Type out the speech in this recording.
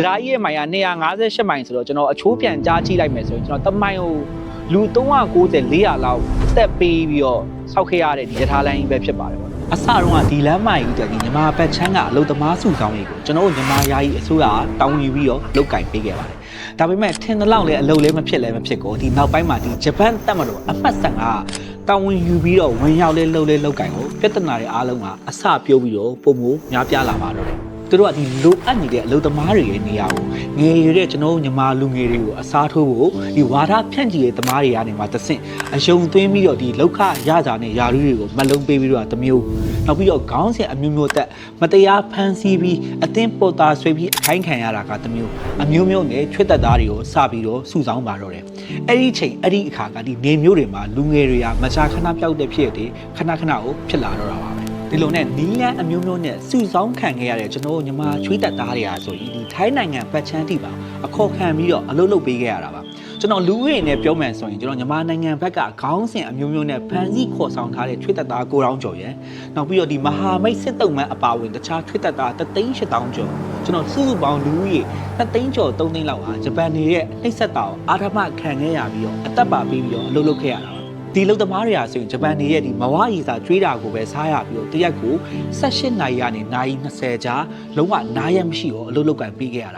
ဒရာကြီးရဲ့မိုင်က258မိုင်ဆိုတော့ကျွန်တော်အချိုးပြန်ကြားကြည့်လိုက်မယ်ဆိုရင်ကျွန်တော်တမိုင်ကိုလူ390 400လောက်အသက်ပေးပြီးတော့ဆောက်ခဲ့ရတဲ့ဒီရထားလိုင်းကြီးပဲဖြစ်ပါတယ်ပေါ့အစတုန်းကဒီလမ်းမိုင်ကြီးတက်ဒီညီမဘက်ချမ်းကအလုတ်သမားစုဆောင်လေးကိုကျွန်တော်တို့ညီမယာကြီးအစိုးရကတောင်းယူပြီးတော့လုတ်ကင်ပေးခဲ့ပါတယ်ဒါပေမဲ့ထင်သလောက်လည်းအလုပ်လည်းမဖြစ်လည်းမဖြစ်ကိုဒီနောက်ပိုင်းမှာဒီဂျပန်တက်မတော်အမှတ်ဆန်ကတောင်းဝင်ယူပြီးတော့ဝင်ရောက်လဲလှုပ်လဲလှုပ်ကင်ကိုပြဿနာတွေအားလုံးကအစပြုတ်ပြီးတော့ပုံမများပြားလာပါတော့တယ် သူတို့ကဒီလိုအပ်နေတဲ့အလုပ်သမားတွေရဲ့နေရာကိုငယ်ရတဲ့ကျွန်တော်တို့ညီမလူငယ်တွေကိုအစားထိုးဖို့ဒီဝါဒဖြန့်ချီတဲ့သမားတွေကနေမှတဆင့်အယုံသွင်းပြီးတော့ဒီလောက်ခရကြတဲ့ယာရုတွေကိုမလုံးပေးပြီးတော့တစ်မျိုးနောက်ပြီးတော့ခေါင်းစဉ်အမျိုးမျိုးတက်မတရားဖန်ဆီးပြီးအသင်းပေါ်တာဆွေးပြီးအခိုင်းခံရတာကတစ်မျိုးအမျိုးမျိုးနဲ့ချွတ်သက်သားတွေကိုစပြီးတော့စုဆောင်းပါတော့တယ်အဲ့ဒီချိန်အဲ့ဒီအခါကဒီနေမျိုးတွေမှာလူငယ်တွေကမချာခဏပြောက်တဲ့ဖြစ်တဲ့ခဏခဏကိုဖြစ်လာတော့တာပါပဲ ဒီလိုနဲ့နီးလန်းအမျိုးမျိုးနဲ့စုဆောင်းခံခဲ့ရတဲ့ကျွန်တော်တို့ညီမချွေးတက်သားတွေအားဆိုရင်ဒီထိုင်းနိုင်ငံပတ်ချမ်းတိပါအခေါ်ခံပြီးတော့အလုပ်လုပ်ပေးခဲ့ရတာပါကျွန်တော်လူဦးရေနဲ့ပြောမယ်ဆိုရင်ကျွန်တော်ညီမနိုင်ငံဘက်ကခေါင်းစဉ်အမျိုးမျိုးနဲ့ဖန်စီခေါ်ဆောင်ထားတဲ့ချွေးတက်သားကိုတောင်းကျော်ရယ်နောက်ပြီးတော့ဒီမဟာမိတ်စစ်တုံးမန်းအပါအဝင်တခြားချွေးတက်သားတသိန်းရှစ်တောင်းကျော်ကျွန်တော်စုစုပေါင်းလူဦးရေ2သိန်းကျော်3သိန်းလောက်ဟာဂျပန်နေရဲ့နှိပ်စက်တာကိုအာထမခံခဲ့ရပြီးတော့အသက်ပါပေးပြီးတော့အလုပ်လုပ်ခဲ့ရတာပါ ဒီလုံသမားတွေဟာဆိုရင်ဂျပန်နေရဲ့ဒီမဝရီစာကျွေးတာကိုပဲစားရပြီးတော့တရက်ကို18နာရီကနေနာရီ20ကြာလုံးဝနားရက်မရှိတော့အလုပ်လုပ်ကန်ပြီးခဲ့ရတာ